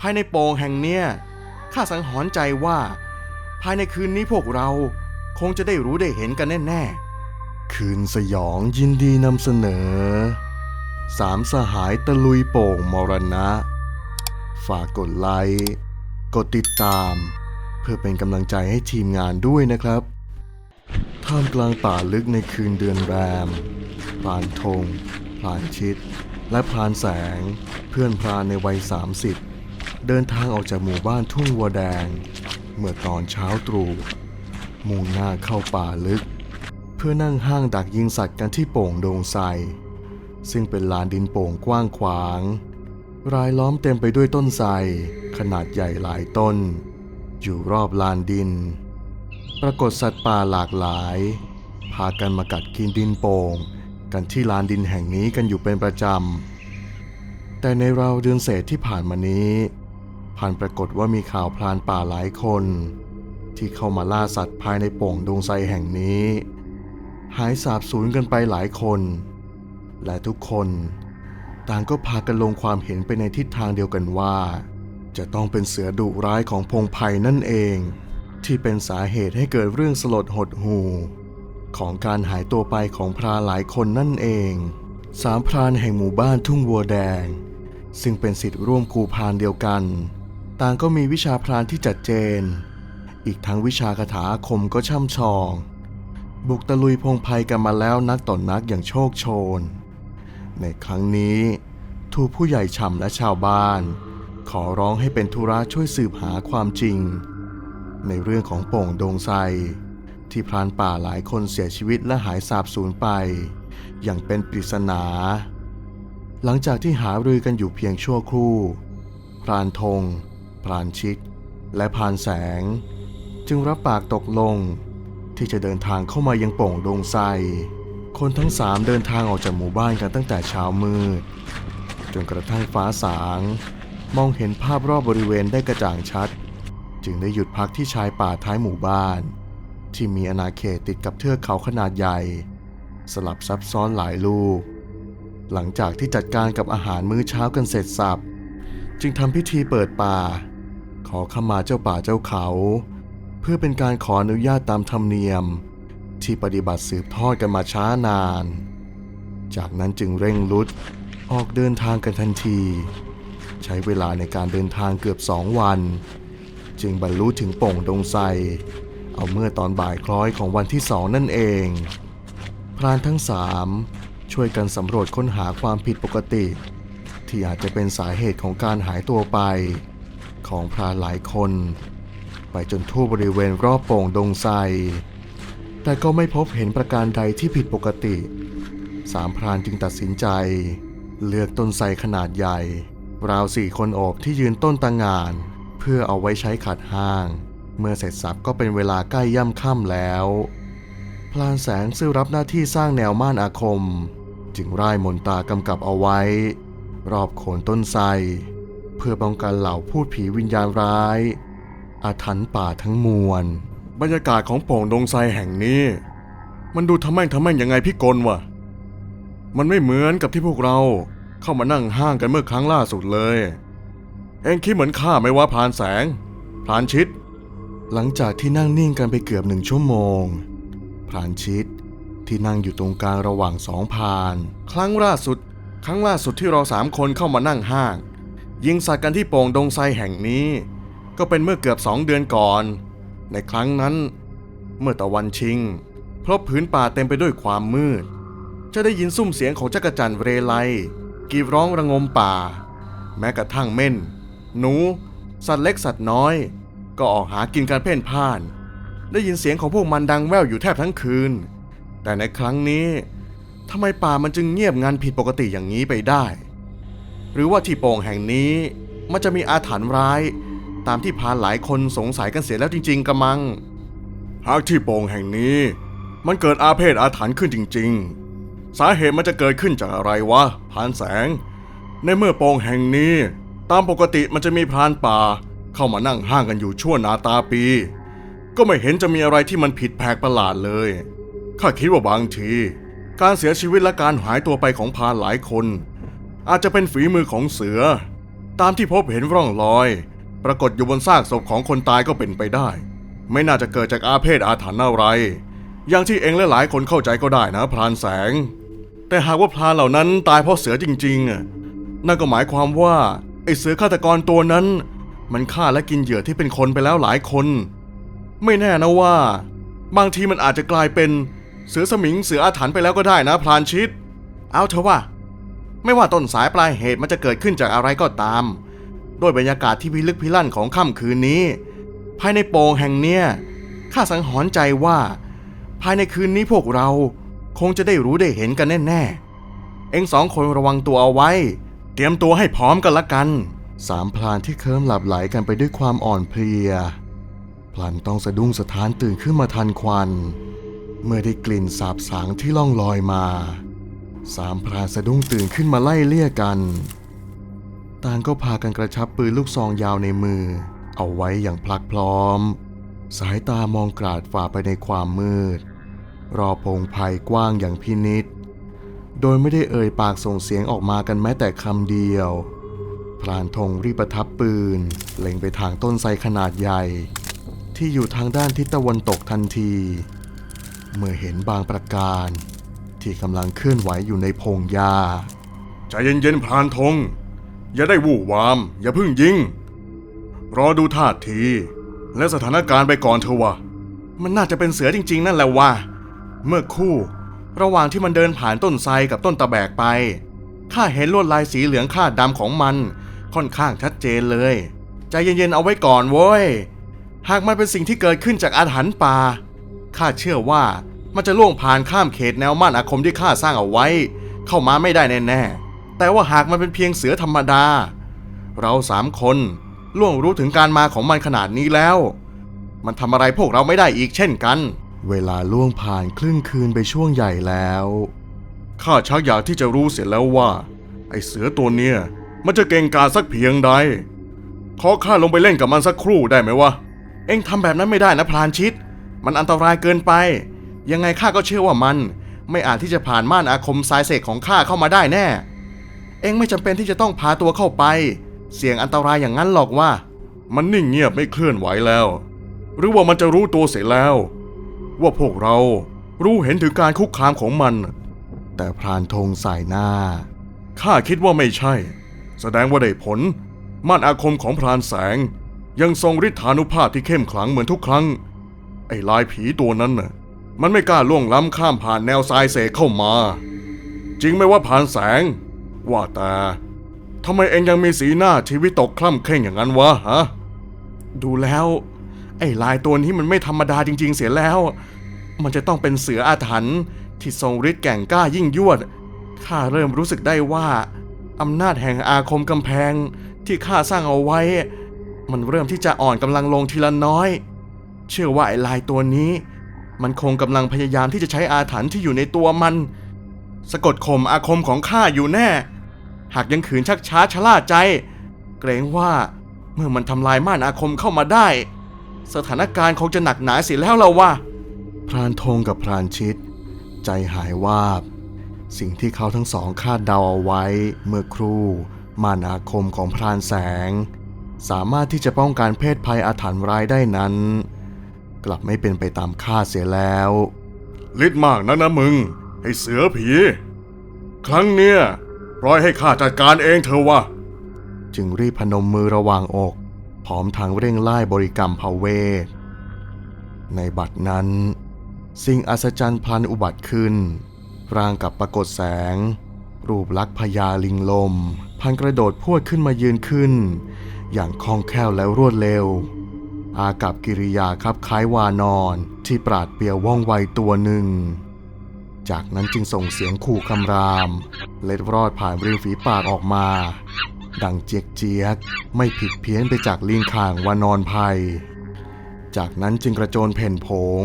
ภายในโป่งแห่งเนี้ยข้าสังหรณ์ใจว่า ภายในคืนนี้พวกเราคงจะได้รู้ได้เห็นกันแน่ๆ คืนสยองยินดีนำเสนอ สามสหายตะลุยโป่งมรณะ ฝากกดไลค์ กดติดตาม เพื่อเป็นกำลังใจให้ทีมงานด้วยนะครับท่ามกลางป่าลึกในคืนเดือนแรมพรานธงพรานชิด และพรานแสง เพื่อนพรานในวัย 30 เดินทางออกจากหมู่บ้านทุ่งวัวแดง เมื่อตอนเช้าตรู่มุ่งหน้าเข้าป่าลึก เพื่อนั่งห้างดักยิงสัตว์กันที่โป่งดงไทรซึ่งเป็นลานดินโป่งกว้างขวาง รายล้อมเต็มไปด้วยต้นไทรขนาดใหญ่หลายต้น อยู่รอบลานดิน ปรากฏสัตว์ป่าหลากหลาย พากันมากัดกินดินโป่งกันที่ลานดินแห่งนี้กันอยู่เป็นประจำ แต่ในราวเดือนเศษที่ผ่านมานี้ ผ่านปรากฏว่ามีข่าวพลานป่าหลายคน ที่เข้ามาล่าสัตว์ภายในโป่งดงไทรแห่งนี้ หายสาบสูญกันไปหลายคน และทุกคนต่างก็พากันลงความเห็นไปในทิศทางเดียวกันว่า จะต้องเป็นเสือดุร้ายของพงไพ่นั่นเอง ที่เป็นสาเหตุให้เกิดเรื่องสลดหดหูของการหายตัวไปของพรานหลายคนนั่นเอง สามพรานแห่งหมู่บ้านทุ่งวัวแดง ซึ่งเป็นสิทธิ์ร่วมครูพรานเดียวกัน ต่างก็มีวิชาพรานที่จัดเจน อีกทั้งวิชาคาถาคมก็ช่ำชอง บุกตะลุยพงไพ่กันมาแล้วนักต่อนนักอย่างโชคโชน ในครั้งนี้ทูผู้ใหญ่ฉ่ำและชาวบ้าน ขอร้องให้เป็นธุระช่วยสืบหาความจริง ในเรื่องของโป่งดงไทรที่พรานป่าหลายคนเสียชีวิตและหายสาบสูญไป อย่างเป็นปริศนา หลังจากที่หารือกันอยู่เพียงชั่วครู่ พรานธง พรานชิก และพรานแสง จึงรับปากตกลง ที่จะเดินทางเข้ามายังโป่งดงไทรคนทั้งสามเดินทางออกจากหมู่บ้านกันตั้งแต่เช้ามืดจนกระทั่งฟ้าสาง มองเห็นภาพรอบบริเวณได้กระจ่างชัด จึงได้หยุดพักที่ชายป่าท้ายหมู่บ้าน ที่มีอาณาเขตติดกับเทือกเขาขนาดใหญ่ สลับซับซ้อนหลายลูก หลังจากที่จัดการกับอาหารมื้อเช้ากันเสร็จสับ จึงทำพิธีเปิดป่า ขอขมาเจ้าป่าเจ้าเขา เพื่อเป็นการขออนุญาตตามธรรมเนียม ที่ปฏิบัติสืบทอดกันมาช้านาน จากนั้นจึงเร่งรุดออกเดินทางกันทันที ใช้เวลาในการเดินทางเกือบสองวัน จึงบรรลุถึงโป่งดงไทรเอาเมื่อตอนบ่ายคล้อยของวันที่สองนั่นเอง พรานทั้งสามช่วยกันสำรวจค้นหาความผิดปกติ ที่อาจจะเป็นสาเหตุของการหายตัวไป ของพรานหลายคน ไปจนทั่วบริเวณรอบโป่งดงไทรแต่ก็ไม่พบเห็นประการใดที่ผิดปกติ สามพรานจึงตัดสินใจ เลือกต้นไทรขนาดใหญ่ ราวสี่คนโอบที่ยืนต้นตางาน เพื่อเอาไว้ใช้ขัดห้าง เมื่อเสร็จสับก็เป็นเวลาใกล้ย่ำค่ำแล้ว พลานแสงซึ่งรับหน้าที่สร้างแนวม่านอาคม จึงร่ายมนตากำกับเอาไว้ รอบโคนต้นไทร เพื่อป้องกันเหล่าพูดผีวิญญาณร้าย อาถรรพ์ป่าทั้งมวล บรรยากาศของโป่งดงไทรแห่งนี้ มันดูทำแม่งทำแม่งยังไงพี่กลวะมันไม่เหมือนกับที่พวกเราเข้ามานั่งห้างกันเมื่อครั้งล่าสุดเลย เองคิดเหมือนข้าไหมว่าพานแสงพรานชิด หลังจากที่นั่งนิ่งกันไปเกือบหนึ่งชั่วโมงพรานชิดที่นั่งอยู่ตรงกลางระหว่างสองพาน ครั้งล่าสุด ครั้งล่าสุดที่เราสามคนเข้ามานั่งห้าง ยิงสัตว์กันที่โป่งดงไทรแห่งนี้ ก็เป็นเมื่อเกือบสองเดือนก่อน ในครั้งนั้น เมื่อตะวันชิงพบผืนป่าเต็มไปด้วยความมืด จะได้ยินซุ้มเสียงของจักรจันทร์เรไลกรีดร้องระงมป่า แม้กระทั่งเม่น หนู สัตว์เล็กสัตว์น้อย ก็ออกหากินกันเพ่นพ่าน ได้ยินเสียงของพวกมันดังแว่วอยู่แทบทั้งคืน แต่ในครั้งนี้ทำไมป่ามันจึงเงียบงันผิดปกติอย่างนี้ไปได้ หรือว่าที่โป่งแห่งนี้ มันจะมีอาถรรพ์ร้าย ตามที่พานหลายคนสงสัยกันเสียแล้วจริง ๆกระมัง หากที่โป่งแห่งนี้ มันเกิดอาเพศอาถรรพ์ขึ้นจริง ๆ สาเหตุมันจะเกิดขึ้นจากอะไรวะพานแสง ในเมื่อโป่งแห่งนี้ ตามปกติมันจะมีพรานป่า เข้ามานั่งห้างกันอยู่ชั่วนาตาปี ก็ไม่เห็นจะมีอะไรที่มันผิดแปลกประหลาดเลยข้าคิดว่าบางที การเสียชีวิตและการหายตัวไปของพานหลายคน อาจจะเป็นฝีมือของเสือ ตามที่พบเห็นร่องรอย ปรากฏอยู่บนซากศพของคนตายก็เป็นไปได้ ไม่น่าจะเกิดจากอาเพศอาถรรพ์อะไร อย่างที่เองและหลายคนเข้าใจก็ได้นะพรานแสง แต่หากว่าพรานเหล่านั้นตายเพราะเสือจริงๆนั่นก็หมายความว่าไอ้เสือฆาตกรตัวนั้น มันฆ่าและกินเหยื่อที่เป็นคนไปแล้วหลายคน ไม่แน่นะว่า บางทีมันอาจจะกลายเป็นเสือสมิงเสืออาถรรพ์ไปแล้วก็ได้นะพรานชิด เอาเถอะว่า ไม่ว่าต้นสายปลายเหตุมันจะเกิดขึ้นจากอะไรก็ตาม ด้วยบรรยากาศที่พิลึกพิลั่นของค่ำคืนนี้ ภายในโปงแห่งเนี้ยข้าสังหรณ์ใจว่า ภายในคืนนี้พวกเราคงจะได้รู้ได้เห็นกันแน่ๆ เอ็งสองคนระวังตัวเอาไว้ เตรียมตัวให้พร้อมกันละกัน สามพลานที่เคิมหลับไหลกันไปด้วยความอ่อนเพลีย พลันต้องสะดุ้งสะท้านตื่นขึ้นมาทันควัน เมื่อได้กลิ่นสาบสางที่ล่องลอยมา สามพรานสะดุ้งตื่นขึ้นมาไล่เลี่ยกัน ต่างก็พากันกระชับปืนลูกซองยาวในมือ เอาไว้อย่างพลักพร้อม สายตามองกราดฝ่าไปในความมืด รอพงภัยกว้างอย่างพินิษโดยไม่ได้เอ่ยปากส่งเสียงออกมากันแม้แต่คำเดียว พรานธงรีบประทับปืน เล็งไปทางต้นไทรขนาดใหญ่ ที่อยู่ทางด้านทิศตะวันตกทันที เมื่อเห็นบางประการ ที่กำลังเคลื่อนไหวอยู่ในพงหญ้าใจเย็นๆพรานธงอย่าได้วู่วาม อย่าพิ่งยิง รอดูท่าที และสถานการณ์ไปก่อนเถอะวะ มันน่าจะเป็นเสือจริง ๆ นั่นแหละวะเมื่อคู่ ระหว่างที่มันเดินผ่านต้นไทรกับต้นตะแบกไปข้าเห็นลวดลายสีเหลืองคาดดำของมัน ค่อนข้างชัดเจนเลย ใจเย็นๆเอาไว้ก่อนโว้ย หากมันเป็นสิ่งที่เกิดขึ้นจากอาถรรพ์ป่าข้าเชื่อว่า มันจะล่วงผ่านข้ามเขตแนวม่านอาคมที่ข้าสร้างเอาไว้ เข้ามาไม่ได้แน่ๆ แต่ว่าหากมันเป็นเพียงเสือธรรมดา เราสามคนล่วงรู้ถึงการมาของมันขนาดนี้แล้ว มันทำอะไรพวกเราไม่ได้อีกเช่นกัน เวลาล่วงผ่านครึ่งคืนไปช่วงใหญ่แล้วข้าชักอยากที่จะรู้เสียแล้วว่า ไอเสือตัวเนี้ยมันจะเก่งกาจสักเพียงใดขอข้าลงไปเล่นกับมันสักครู่ได้ไหมวะ เอ็งทำแบบนั้นไม่ได้นะพรานชิต มันอันตรายเกินไป ยังไงข้าก็เชื่อว่ามัน ไม่อาจที่จะผ่านม่านอาคมสายเสกของข้าเข้ามาได้แน่ เอ็งไม่จำเป็นที่จะต้องพาตัวเข้าไป เสี่ยงอันตรายอย่างนั้นหรอกว่า มันนิ่งเงียบไม่เคลื่อนไหวแล้ว หรือว่ามันจะรู้ตัวเสียแล้ว ว่าพวกเรารู้เห็นถึงการคุกคามของมัน แต่พรานธงสายหน้าข้าคิดว่าไม่ใช่ แสดงว่าได้ผลม่านอาคมของพรานแสง ยังทรงฤทธานุภาพที่เข้มขลังเหมือนทุกครั้ง ไอ้ลายผีตัวนั้นน่ะ มันไม่กล้าล่วงล้ำข้ามผ่านแนวทรายเสกเข้ามา จริงไหมว่าพรานแสง ว่าแต่ทำไมเองยังมีสีหน้าชีวิตตกคล่ำเคร่งอย่างนั้นวะฮะ ดูแล้ว ไอ้ลายตัวนี้มันไม่ธรรมดาจริง ๆ เสียแล้ว มันจะต้องเป็นเสืออาถรรพ์ที่ทรงฤทธิ์แก่งกล้ายิ่งยวด ข้าเริ่มรู้สึกได้ว่าอำนาจแห่งอาคมกำแพงที่ข้าสร้างเอาไว้ มันเริ่มที่จะอ่อนกำลังลงทีละน้อย เชื่อว่าไอ้ลายตัวนี้ มันคงกำลังพยายามที่จะใช้อาถรรพ์ที่อยู่ในตัวมัน สะกดข่มอาคมของข้าอยู่แน่ หากยังขืนชักช้าชะล่าใจ เกรงว่าเมื่อมันทำลายม่านอาคมเข้ามาได้ สถานการณ์คงจะหนักหนาเสียแล้วเราว่า พรานธงกับพรานชิตใจหายวาบ สิ่งที่เขาทั้งสองคาดเดาเอาไว้ เมื่อครู่ม่านอาคมของพรานแสง สามารถที่จะป้องกันเพศภัยอาถรรพ์ร้ายได้นั้น กลับไม่เป็นไปตามคาดเสียแล้วฤทธิ์มากนะนะมึง ไอเสือผี ครั้งเนี้ยปล่อยให้ข้าจัดการเองเถอะวะ จึงรีบพนมมือระวางอก พร้อมทางเร่งไล่บริกรรมภาเวท ในบัดนั้น สิ่งอัศจรรย์พลันอุบัติขึ้น ร่างกับปรากฏแสง รูปลักษณ์พญาลิงลม พันกระโดดพรวดขึ้นมายืนขึ้น อย่างคล่องแคล่วและรวดเร็ว อากับกิริยาคับคล้ายวานอนที่ปราดเปรียวว่องไวตัวหนึ่ง จากนั้นจึงส่งเสียงขู่คำราม เล็ดรอดผ่านริมฝีปากออกมา ดังเจียกเจียกไม่ผิดเพี้ยนไปจากลิงข่างวานอนภัย จากนั้นจึงกระโจนเพ่นโผง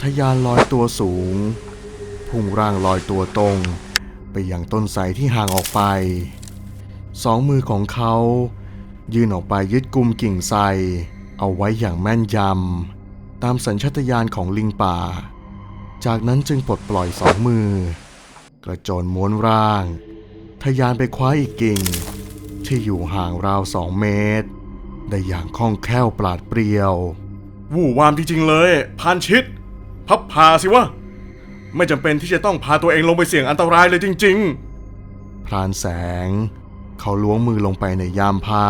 ทะยานลอยตัวสูง พุ่งร่างลอยตัวตรง ไปยังต้นไทรที่ห่างออกไป สองมือของเขา ยื่นออกไปยึดกุมกิ่งไทร เอาไว้อย่างแม่นยำ ตามสัญชาตญาณของลิงป่า จากนั้นจึงปลดปล่อยสองมือ กระโจนม้วนร่างทะยานไปคว้าอีกกิ่ง ที่อยู่ห่างราวสองเมตร ได้อย่างคล่องแคล่วปราดเปรียว วู่วามจริงๆเลย พานชิด พับพาสิวะ ไม่จำเป็นที่จะต้องพาตัวเองลงไปเสี่ยงอันตรายเลยจริง ๆ พรานแสง เขาล้วงมือลงไปในย่ามผ้า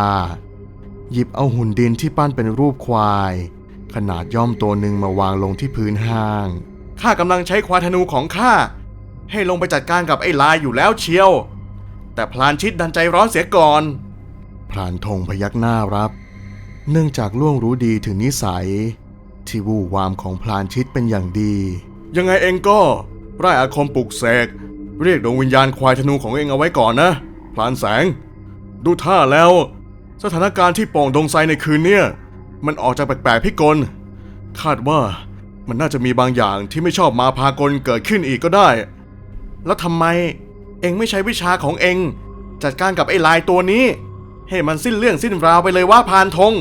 หยิบเอาหุ่นดินที่ปั้นเป็นรูปควาย ขนาดย่อมตัวหนึ่งมาวางลงที่พื้นห้าง ข้ากำลังใช้ควายธนูของข้า ให้ลงไปจัดการกับไอ้ลายอยู่แล้วเชียว แต่พลานชิดดันใจร้อนเสียก่อนพรานธงพยักหน้ารับ เนื่องจากล่วงรู้ดีถึงนิสัย ที่วู่วามของพลานชิดเป็นอย่างดี ยังไงเองก็ไร่อาคมปลุกเสกเรียกดวงวิญญาณควายธนูของเองเอาไว้ก่อนนะ พลานแสง ดูท่าแล้ว สถานการณ์ที่โป่งดงไซในคืนเนี่ยมันออกจะแปลกๆพิกล คาดว่ามันน่าจะมีบางอย่างที่ไม่ชอบมาพากลเกิดขึ้นอีกก็ได้ แล้วทำไมเองไม่ใช้วิชาของเองจัดการกับไอ้ลายตัวนี้ ให้มันสิ้นเรื่องสิ้นราวไปเลยว่าพานธง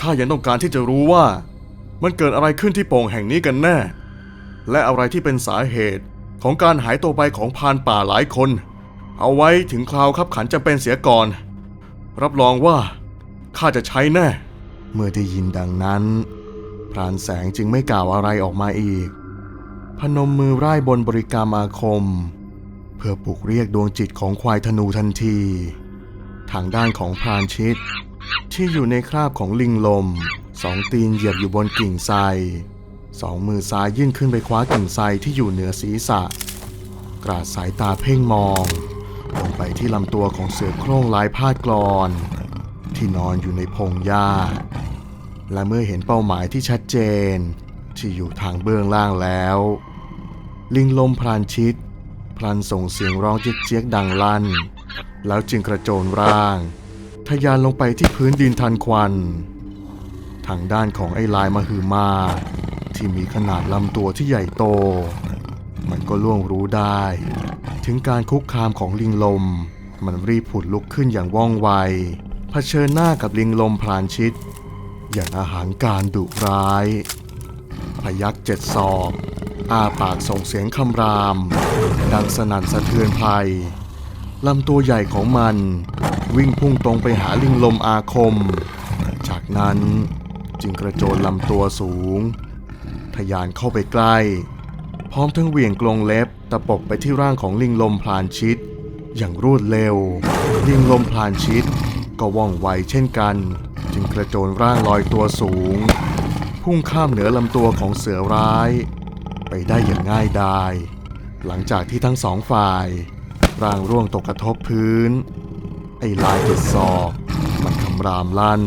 ข้ายังต้องการที่จะรู้ว่า มันเกิดอะไรขึ้นที่โป่งแห่งนี้กันแน่ และอะไรที่เป็นสาเหตุของการหายตัวไปของพานป่าหลายคน เอาไว้ถึงคราวขับขันจำเป็นเสียก่อน รับรองว่าข้าจะใช้แน่ เมื่อได้ยินดังนั้น พรานแสงจึงไม่กล่าวอะไรออกมาอีก พนมมือร่ายบนบริกรรมอาคม เพื่อปลุกเรียกดวงจิตของควายธนูทันที ทางด้านของพรานชิตที่อยู่ในคราบของลิงลม สองตีนเหยียบอยู่บนกิ่งไทรสองมือซ้ายยื่นขึ้นไปคว้ากิ่งไทรที่อยู่เหนือศีรษะ กราดสายตาเพ่งมอง ลงไปที่ลำตัวของเสือโคร่งลายพาดกรอน ที่นอนอยู่ในพงหญ้า และเมื่อเห็นเป้าหมายที่ชัดเจน ที่อยู่ทางเบื้องล่างแล้ว ลิงลมพรานชิด พลันส่งเสียงร้องเจี๊ยกดังลั่น แล้วจึงกระโจนร่าง ทะยานลงไปที่พื้นดินทันควัน ทางด้านของไอ้ลายมหือมา ที่มีขนาดลำตัวที่ใหญ่โต มันก็ล่วงรู้ได้ ถึงการคุกคามของลิงลม มันรีบผุดลุกขึ้นอย่างว่องไวเผชิญหน้ากับลิงลมพลานชิด อย่างอาหารการดุร้าย พยักเจ็ดศอกอ้าปากส่งเสียงคำราม ดังสนั่นสะเทือนภัยลำตัวใหญ่ของมัน วิ่งพุ่งตรงไปหาลิงลมอาคม จากนั้นจึงกระโจนลำตัวสูงทะยานเข้าไปใกล้ พร้อมทั้งเหวี่ยงกลงเล็บตะปบไปที่ร่างของลิงลมพลานชิด อย่างรวดเร็ว ลิงลมพลานชิด ก็ว่องไวเช่นกัน จึงกระโจนร่างลอยตัวสูง พุ่งข้ามเหนือลำตัวของเสือร้าย ไปได้อย่างง่ายดาย หลังจากที่ทั้งสองฝ่าย ร่างร่วงตกกระทบพื้น ไอ้ลายเจ็ดศอกมันคำรามลั่น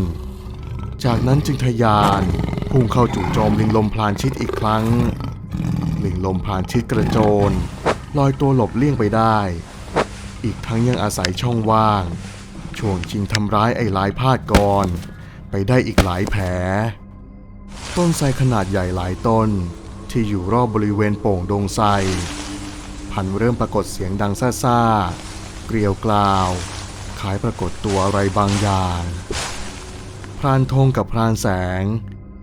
จากนั้นจึงทะยานพุ่งเข้าจู่โจมลิงลมพลานชิดอีกครั้ง งลมพลานชิดกระโจน ลอยตัวหลบเลี่ยงไปได้ อีกทั้งยังอาศัยช่องว่าง ช่วงชิงทำร้ายไอ้ลายพาดกร ไปได้อีกหลายแผล ต้นไทรขนาดใหญ่หลายต้น ที่อยู่รอบบริเวณโป่งดงไทรพันเริ่มปรากฏเสียงดังซ่าๆ เกลียวกล่าวคล้ายปรากฏตัวอะไรบางอย่างพรานธงกับพรานแสง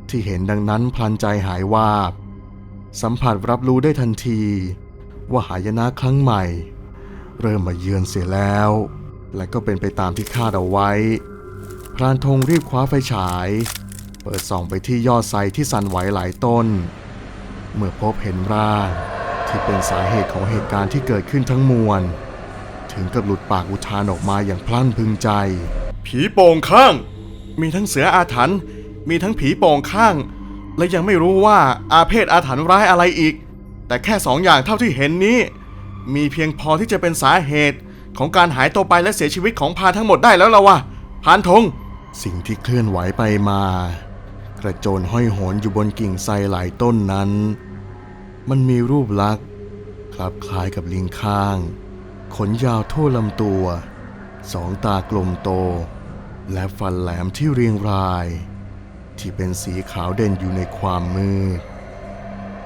ที่เห็นดังนั้นพลันใจหายวาบ สัมผัสรับรู้ได้ทันที ว่าหายนะครั้งใหม่ เริ่มมาเยือนเสียแล้ว และก็เป็นไปตามที่คาดเอาไว้ พรานธงรีบคว้าไฟฉาย เปิดส่องไปที่ยอดไทรที่สั่นไหวหลายต้น เมื่อพบเห็นร่างที่เป็นสาเหตุของเหตุการณ์ที่เกิดขึ้นทั้งมวล ถึงกับหลุดปากอุทานออกมาอย่างพลั่นพึงใจ ผีโป่งข้าง มีทั้งเสืออาถรรพ์มีทั้งผีโป่งข้าง และยังไม่รู้ว่าอาเพศอาถรรพ์ร้ายอะไรอีก แต่แค่สองอย่างเท่าที่เห็นนี้ มีเพียงพอที่จะเป็นสาเหตุของการหายตัวไปและเสียชีวิตของพานทั้งหมดได้แล้วละวะพานธงสิ่งที่เคลื่อนไหวไปมา กระโจนห้อยโหนอยู่บนกิ่งไทรหลายต้นนั้น มันมีรูปลักษณ์คลับคล้ายกับลิงข้าง ขนยาวทั่วลำตัว สองตากลมโต และฟันแหลมที่เรียงราย ที่เป็นสีขาวเด่นอยู่ในความมืด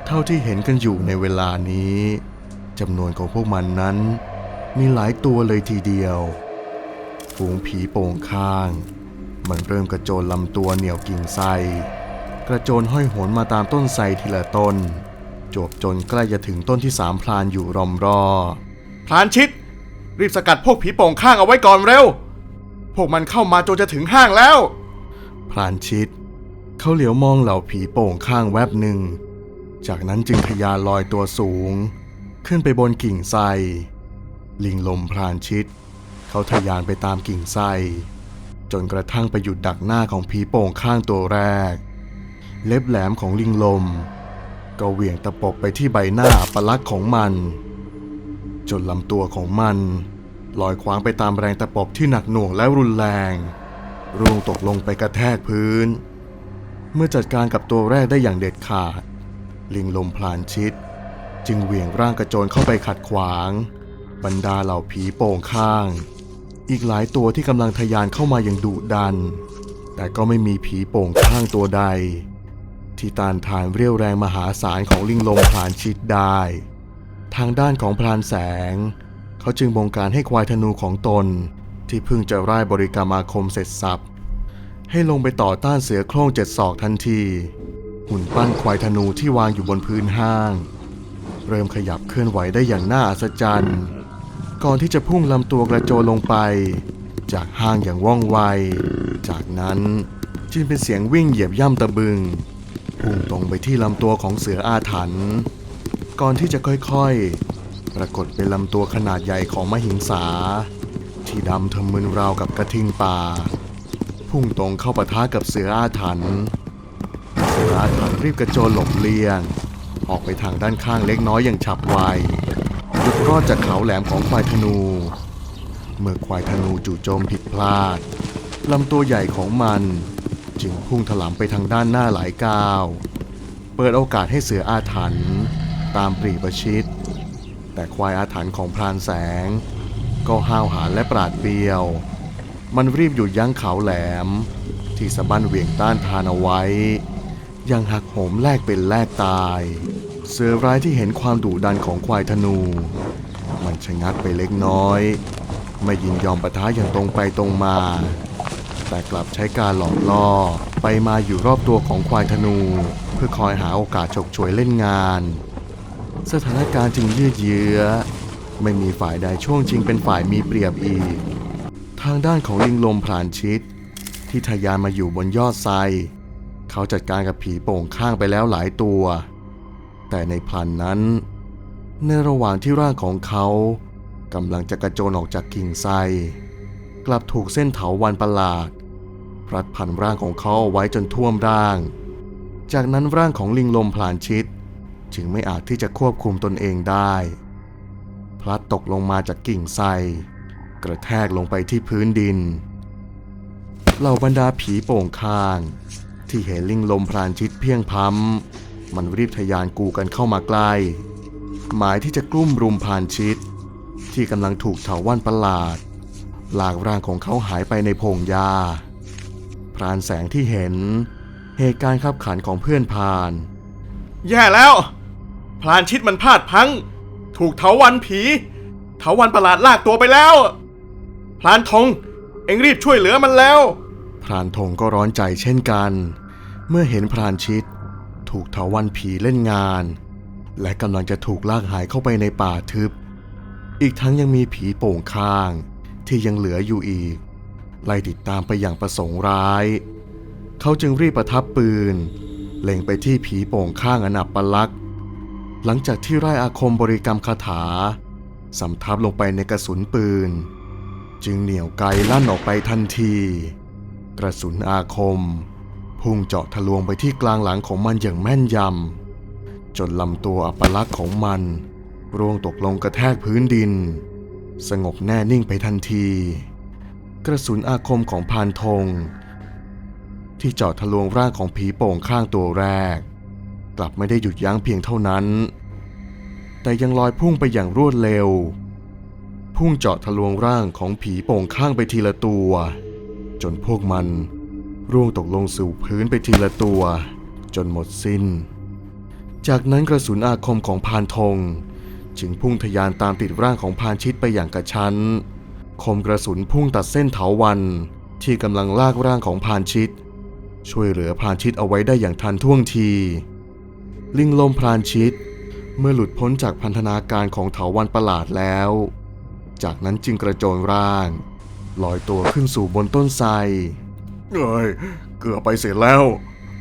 เท่าที่เห็นกันอยู่ในเวลานี้จำนวนของพวกมันนั้น มีหลายตัวเลยทีเดียว ฝูงผีโป่งข้าง มันเริ่มกระโจนลำตัวเหนี่ยวกิ่งไทรกระโจนห้อยโหนมาตามต้นไทรทีละต้น จบจนใกล้จะถึงต้นที่สามพลานอยู่รอมรอ พลานชิด รีบสกัดพวกผีโป่งข้างเอาไว้ก่อนเร็ว พวกมันเข้ามาจนจะถึงห้างแล้วพรานชิด เขาเหลียวมองเหล่าผีโป่งข้างแวบหนึ่ง จากนั้นจึงทยานลอยตัวสูง ขึ้นไปบนกิ่งไทรลิงลมพรานชิด เขาทะยานไปตามกิ่งไทรจนกระทั่งไปหยุดดักหน้าของผีโป่งข้างตัวแรก เล็บแหลมของลิงลม ก็เหวี่ยงตะปบไปที่ใบหน้าปลักษของมัน จนลำตัวของมันลอยคว้างไปตามแรงตะปบที่หนักหน่วงและรุนแรง ร่วงตกลงไปกระแทกพื้น เมื่อจัดการกับตัวแรกได้อย่างเด็ดขาด ลิงลมพลานชิด จึงเหวี่ยงร่างกระโจนเข้าไปขัดขวาง บรรดาเหล่าผีโป่งข้าง อีกหลายตัวที่กำลังทะยานเข้ามาอย่างดุดัน แต่ก็ไม่มีผีโป่งข้างตัวใด ที่ต้านทานเรี่ยวแรงมหาศาลของลิงลมพลานชิดได้ ทางด้านของพรานแสง เขาจึงบงการให้ควายธนูของตน ที่เพิ่งจะร่ายบริกรรมอาคมเสร็จสับ ให้ลงไปต่อต้านเสือโคร่งเจ็ดศอกทันที หุ่นปั้นควายธนูที่วางอยู่บนพื้นห้าง เริ่มขยับเคลื่อนไหวได้อย่างน่าอัศจรรย์ก่อนที่จะพุ่งลำตัวกระโจนลงไป จากห้างอย่างว่องไว จากนั้นจึงเป็นเสียงวิ่งเหยียบย่ำตะบึง พุ่งตรงไปที่ลำตัวของเสืออาถรรพ์ก่อนที่จะค่อยๆ ปรากฏเป็นลำตัวขนาดใหญ่ของมหิงสา ที่ดำทะมึนราวกับกระทิงป่า พุ่งตรงเข้าปะทะกับเสืออาถรรพ์เสืออาถรรพ์รีบกระโจนหลบเลี่ยง ออกไปทางด้านข้างเล็กน้อยอย่างฉับไวหลุดรอดจากเขาแหลมของควายธนู เมื่อควายธนูจู่โจมผิดพลาดลำตัวใหญ่ของมัน จึงพุ่งถลำไปทางด้านหน้าหลายก้าว เปิดโอกาสให้เสืออาถรรพ์ตามปรีประชิด แต่ควายอาถรรพ์ของพรานแสง ก็ห้าวหาญและปราดเปรียว มันรีบหยุดยั้งเขาแหลม ที่สะบั้นเหวี่ยงต้านทานเอาไว้ ยังหักโหมแลกเป็นแลกตาย เสือร้ายที่เห็นความดุดันของควายธนู มันชะงักไปเล็กน้อย ไม่ยินยอมปะทะอย่างตรงไปตรงมา แต่กลับใช้การหลอกล่อไปมาอยู่รอบตัวของควายธนู เพื่อคอยหาโอกาสฉกฉวยเล่นงาน สถานการณ์จึงยืดเยื้อ ไม่มีฝ่ายใดช่วงจริงเป็นฝ่ายมีเปรียบอีก ทางด้านของลิงลมพรานชิด ที่ทะยานมาอยู่บนยอดไทรเขาจัดการกับผีโป่งข้างไปแล้วหลายตัว แต่ในพลันนั้น ในระหว่างที่ร่างของเขากำลังจะกระโจนออกจากกิ่งไทรกลับถูกเส้นเถาวันประหลาดพลัดพันร่างของเขาเอาไว้จนท่วมร่าง จากนั้นร่างของลิงลมพลานชิด จึงไม่อาจที่จะควบคุมตนเองได้ พลัดตกลงมาจากกิ่งไทร กระแทกลงไปที่พื้นดิน เหล่าบรรดาผีโป่งข้าง ที่เห็นลิงลมพรานชิดเพียงพ้ำมันรีบทะยานกูกันเข้ามาใกล้ หมายที่จะกลุ่มรุมพรานชิด ที่กำลังถูกเถาวันประหลาดลากร่างของเขาหายไปในพงหญ้าพรานแสงที่เห็น เหตุการณ์ขับขันของเพื่อนพราน แย่แล้ว พรานชิดมันพลาดพลัง ถูกเถาวันผี เถาวันประหลาดลากตัวไปแล้ว พรานธงเอ็งรีบช่วยเหลือมันแล้ว พรานธงก็ร้อนใจเช่นกัน เมื่อเห็นพรานชิด ถูกเถาวันผีเล่นงาน และกำลังจะถูกลากหายเข้าไปในป่าทึบ อีกทั้งยังมีผีโป่งข้าง ที่ยังเหลืออยู่อีก ไล่ติดตามไปอย่างประสงค์ร้าย เขาจึงรีบประทับปืน เล็งไปที่ผีโป่งข้างอนับปลักษ์หลังจากที่ไร่อาคมบริกรรมคาถาสำทับลงไปในกระสุนปืน จึงเหนี่ยวไกลลั่นออกไปทันที กระสุนอาคม พุ่งเจาะทะลวงไปที่กลางหลังของมันอย่างแม่นยำ จนลำตัวอัปลักษณ์ของมัน ร่วงตกลงกระแทกพื้นดิน สงบแน่นิ่งไปทันที กระสุนอาคมของพานธง ที่เจาะทะลวงร่างของผีโป่งข้างตัวแรก กลับไม่ได้หยุดยั้งเพียงเท่านั้น แต่ยังลอยพุ่งไปอย่างรวดเร็ว พุ่งเจาะทะลวงร่างของผีโป่งข้างไปทีละตัว จนพวกมันร่วงตกลงสู่พื้นไปทีละตัว จนหมดสิ้น จากนั้นกระสุนอาคมของพานธงจึงพุ่งทะยานตามติดร่างของพานชิดไปอย่างกระชั้น คมกระสุนพุ่งตัดเส้นเถาวันที่กำลังลากร่างของพานชิด ช่วยเหลือพานชิดเอาไว้ได้อย่างทันท่วงที ลิงลมพานชิด เมื่อหลุดพ้นจากพันธนาการของเถาวันประหลาดแล้ว จากนั้นจึงกระโจนร่าง ลอยตัวขึ้นสู่บนต้นไทรเอ้ยเกือบไปเสร็จแล้ว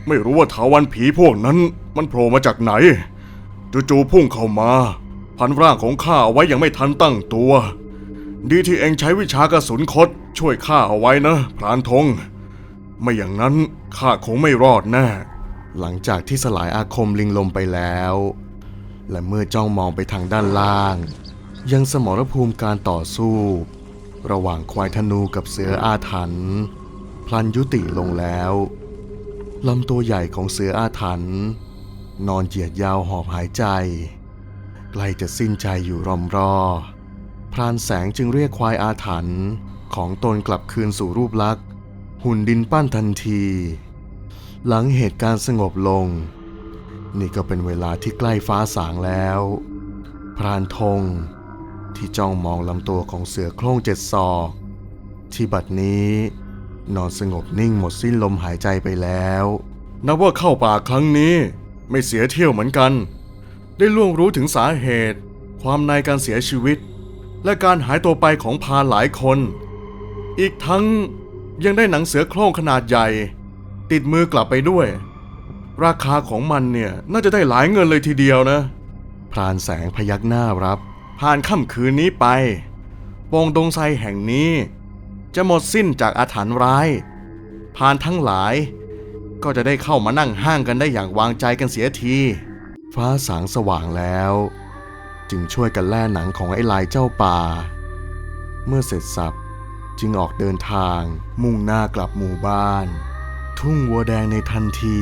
ไม่รู้ว่าเถาวันผีพวกนั้น มันโผล่มาจากไหนจู่ๆพุ่งเข้ามา พันร่างของข้าเอาไว้ยังไม่ทันตั้งตัว ดีที่เองใช้วิชากระสุนคดช่วยข้าเอาไว้นะพรานธงไม่อย่างนั้นข้าคงไม่รอดแน่ หลังจากที่สลายอาคมลิงลมไปแล้ว และเมื่อจ้องมองไปทางด้านล่าง ยังสมรภูมิการต่อสู้ ระหว่างควายธนูกับเสืออาถรรพ์พลันยุติลงแล้วลำตัวใหญ่ของเสืออาถรรพ์นอนเหยียดยาวหอบหายใจ ใกล้จะสิ้นใจอยู่รอมรอ พรานแสงจึงเรียกควายอาถรรพ์ของตนกลับคืนสู่รูปลักษณ์ หุ่นดินปั้นทันที หลังเหตุการณ์สงบลง นี่ก็เป็นเวลาที่ใกล้ฟ้าสางแล้ว พรานธง ที่จ้องมองลำตัวของเสือโคร่งเจ็ดศอก ที่บัดนี้นอนสงบนิ่งหมดสิ้นลมหายใจไปแล้วนับว่าเข้าป่าครั้งนี้ไม่เสียเที่ยวเหมือนกัน ได้ล่วงรู้ถึงสาเหตุ ความในการเสียชีวิต และการหายตัวไปของพานหลายคน อีกทั้งยังได้หนังเสือโคร่งขนาดใหญ่ ติดมือกลับไปด้วย ราคาของมันเนี่ยน่าจะได้หลายเงินเลยทีเดียวนะ พรานแสงพยักหน้ารับ ผ่านค่ำคืนนี้ไปวงดงไทรแห่งนี้ จะหมดสิ้นจากอาถรรพ์ร้ายพรานทั้งหลาย ก็จะได้เข้ามานั่งห้างกันได้อย่างวางใจกันเสียที ฟ้าสางสว่างแล้ว จึงช่วยกันแล่หนังของไอ้ลายเจ้าป่า เมื่อเสร็จสับจึงออกเดินทางมุ่งหน้ากลับหมู่บ้าน ทุ่งวัวแดงในทันที